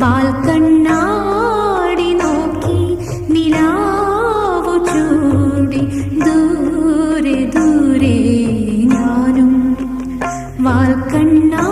വാൽക്കണ്ണാടി നോക്കി നിലാവു ദൂരെ ദൂരെ ഞാനും. വാൽക്കണ്ണാ